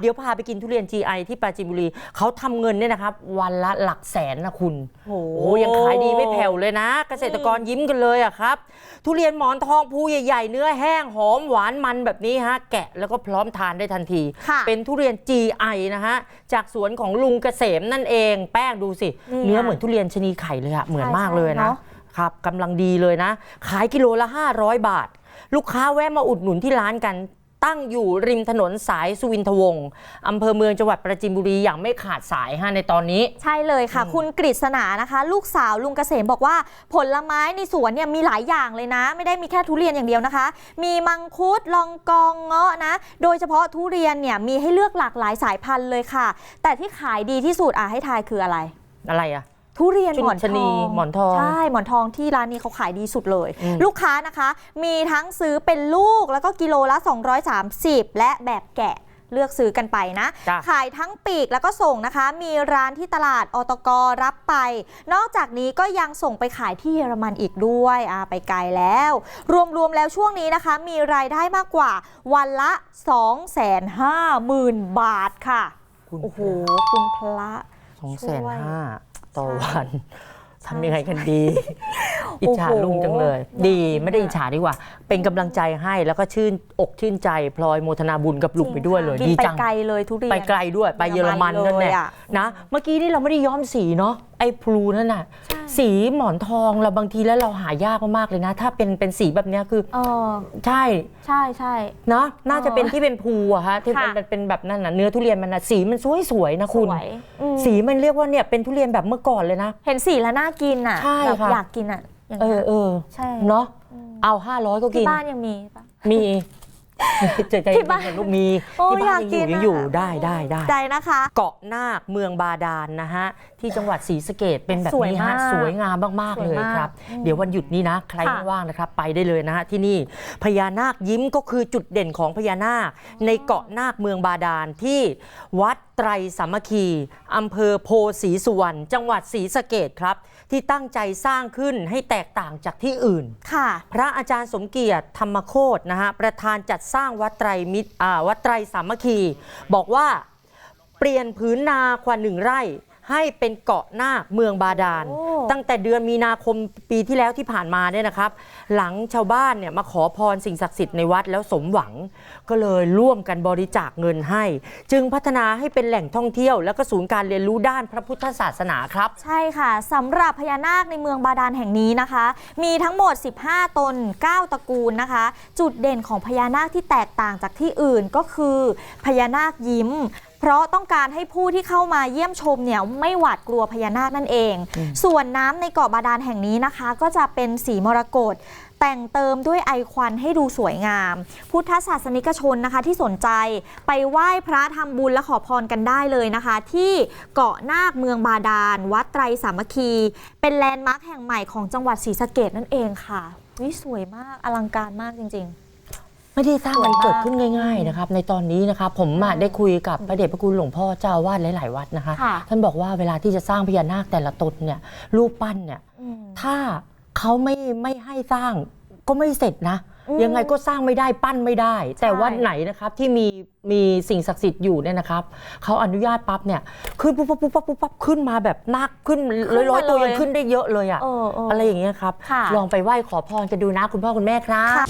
เดี๋ยวพาไปกินทุเรียน GI ที่ปราจีนบุรีเขาทำเงินเนี่ยนะครับ วันละหลักแสนนะคุณ โอ้โอ้ยังขายดีไม่แผ่วเลยนะ เกษตรกรยิ้มกันเลยอะครับ ทุเรียนหมอนทองภูใหญ่ ๆ เนื้อแห้งหอมหวานมันแบบนี้ฮะ แกะแล้วก็พร้อมทานได้ทันที ค่ะเป็นทุเรียน GI นะฮะ จากสวนของลุงเกษมนั่นเอง แป้งดูสิ นี่เนื้อไงเหมือนทุเรียนชะนีไข่เลยอะเหมือนใช่มากเลยใช่นะ เนอะ ครับกำลังดีเลยนะ ขายกิโลละ 500 บาท ลูกค้าแวะมาอุดหนุนที่ร้านกัน ตั้งอยู่ริมถนนสายสุวินทวงศ์อำเภอเมืองจังหวัดประจินบุรีอย่างไม่ขาดสายฮะในตอนนี้ ใช่เลยค่ะอืมคุณกฤษณานะคะ ลูกสาวลุงเกษมบอกว่าผลไม้ในสวนเนี่ยมีหลายอย่างเลยนะ ไม่ได้มีแค่ทุเรียนอย่างเดียวนะคะ มีมังคุดลองกองเงาะนะ โดยเฉพาะทุเรียนเนี่ยมีให้เลือกหลากหลายสายพันธุ์เลยค่ะ แต่ที่ขายดีที่สุดอะให้ทายคืออะไร อะไรอะ ทุเรียนชุนหมอนทชะนีองหมอนทอง ใช่ หมอนทองที่ร้านนี้เขาขายดีสุดเลยอืมลูกค้านะคะ มีทั้งซื้อเป็นลูกแล้วก็กิโลละ 230 และแบบแกะเลือกซื้อกันไปนะจ้ะขายทั้งปีกแล้วก็ส่งนะคะ มีร้านที่ตลาดอตกรับไป นอกจากนี้ก็ยังส่งไปขายที่เยอรมันอีกด้วยอ่าไปไกลแล้ว รวมๆแล้วช่วงนี้นะคะ มีรายได้มากกว่าวันละ 250,000 บาทค่ะคุณโอ้โห คุณพระสองช่แสนวยห้า ต่อใช่วันใช่ทำยังไงกันดี อิจฉาโอ้โหลุงจังเลยอยากดีกินไม่ได้อะอิจฉาดีกว่า เป็นกำลังใจให้แล้วก็ชื่นอกชื่นใจ พลอยโมทนาบุญกับลุงไปด้วยเลยบินดีไปจังไกลเลยทุเรียนไปไกลด้วยไปเยอรมันนั่นแหละเลยอะนะ เมื่อกี้นี่เราไม่ได้ย้อมสีเนาะไอ้พลูนั่นน่ะใช่ สีหมอนทองเราบางทีแล้วเราหายากมากๆเลยนะ ถ้าเป็นเป็นสีแบบเนี้ยคือเออใช่ใช่ใช่ เนาะน่าจะเป็นที่เป็นภูอะฮะที่มันค่ะเป็นแบบนั้นน่ะเนื้อทุเรียนมันน่ะสีมันสวยๆนะคุณสวยอืม สีมันเรียกว่าเนี่ยเป็นทุเรียนแบบเมื่อก่อนเลยนะ เห็นสีแล้วน่ากินอะใช่แบบค่ะ อยากกินอะอย่างเอเงี้อยเออใช่ เนาะมเอา 500 ก็กิที่นบ้านยังมีปะมี เจอใจที่บ้านเย็นๆลูกมีโอ้ที่บ้านอยากยังอยู่กินยังอยู่อะ ได้ได้ได้ ใจนะคะ เกาะนาคเมืองบาดาลนะฮะ ที่จังหวัดศรีสะเกดเป็นแบบสวยนี้มาฮะกสวยงามมากๆสวยเลยมากครับอืมเดี๋ยววันหยุดนี้นะ ใครค่ะ ว่างๆนะครับ ไปได้เลยนะฮะที่นี่พญานาคยิ้มก็คือจุดเด่นของพญานาค ในเกาะนาคเมืองบาดาลที่วัดไตรสามัคคีอำเภอโพสีสุวรรณจังหวัดศรีสะเกดครับ ที่ตั้งใจสร้างขึ้นให้แตกต่างจากที่อื่น ค่ะ พระอาจารย์สมเกียรติธรรมโคตนะฮะประธานจัดสร้างวัดไตรมิตรวัดไตรสามัคคีบอกว่าเปลี่ยนพื้นนากว่าหนึ่งไร่ ให้เป็นเกาะนาคเมืองบาดาลโอ้ตั้งแต่เดือนมีนาคมปีที่แล้วที่ผ่านมาเนี่ยนะครับ หลังชาวบ้านเนี่ยมาขอพรสิ่งศักดิ์สิทธิ์ในวัดแล้วสมหวัง ก็เลยร่วมกันบริจาคเงินให้ จึงพัฒนาให้เป็นแหล่งท่องเที่ยว และก็ศูนย์การเรียนรู้ด้านพระพุทธศาสนาครับ ใช่ค่ะสำหรับพญานาคในเมืองบาดาลแห่งนี้นะคะ มีทั้งหมด 15 ตน 9 ตระกูลนะคะ จุดเด่นของพญานาคที่แตกต่างจากที่อื่นก็คือพญานาคยิ้ม เพราะต้องการให้ผู้ที่เข้ามาเยี่ยมชมเนี่ยไม่หวาดกลัวพญานาคนั่นเอง ส่วนน้ำในเกาะบาดาลแห่งนี้นะคะ ก็จะเป็นสีมรกตแต่งเติมด้วยไอควันให้ดูสวยงาม พุทธศาสนิกชนนะคะที่สนใจไปไหว้พระทำบุญและขอพรกันได้เลยนะคะ ที่เกาะนาคเมืองบาดาล วัดไตรสามัคคี เป็นแลนด์มาร์คแห่งใหม่ของจังหวัดศรีสะเกดนั่นเองค่ะวิสวยมากอลังการมากจริง ไม่ได้สร้างสวยมันมากเกิดขึ้นง่าย ๆนะครับ ในตอนนี้นะครับผมอะได้คุยกับพระเดชพระคุณหลวงพ่อเจ้าอาวาดหลาย ๆ วัดนะคะ ค่ะท่านบอกว่าเวลาที่จะสร้างพญานาคแต่ละตนเนี่ยรูปปั้นเนี่ยๆอืมถ้าเขาไม่ไม่ให้สร้างก็ไม่เสร็จนะ อืมยังไงก็สร้างไม่ได้ปั้นไม่ได้ แต่ใช่วัดไหนนะครับที่มีมีสิ่งศักดิ์สิทธิ์อยู่เนี่ยนะครับเขาอนุญาตปั๊บเนี่ยขึ้นปุ๊บปั๊บปุ๊บปั๊บปุ๊บปั๊บขึ้นมาแบบนาคขึ้นร้อยร้อยๆตัวยังขึ้นได้เยอะเลยอะ เออเอออ อะไรอย่างเงี้ยครับ ค่ะ ลองไปไหว้ขอพรกันดูนะคุณพ่อคุณแม่ครับ